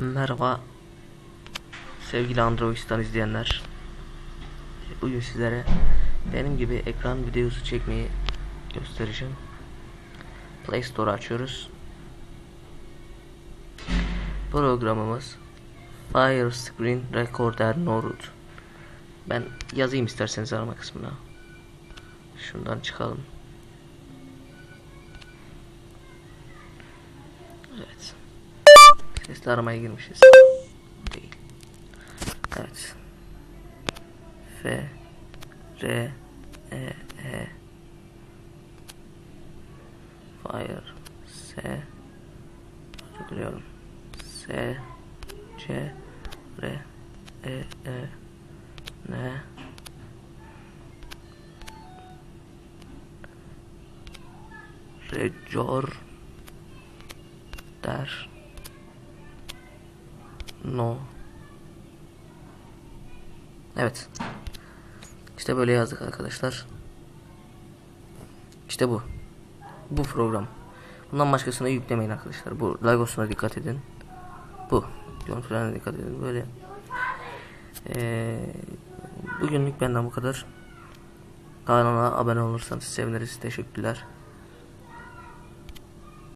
Merhaba sevgili Android'den izleyenler. Bugün sizlere benim gibi ekran videosu çekmeyi göstereceğim. Play Store açıyoruz. Programımız Fire Screen Recorder Node. Ben yazayım isterseniz arama kısmına. Şundan çıkalım. Evet. Sesli aramaya girmişiz. Değil. Evet. F R E E Fire S Özür diliyorum. S C R E E N Rejor Der No. Evet. İşte böyle yazdık arkadaşlar. İşte bu. Bu program. Bundan başkasına yüklemeyin arkadaşlar. Bu logosuna dikkat edin. Bu. Görüntülerine dikkat edin. Böyle. Ee, bugünlük benden bu kadar. Kanala abone olursanız seviniriz. Teşekkürler.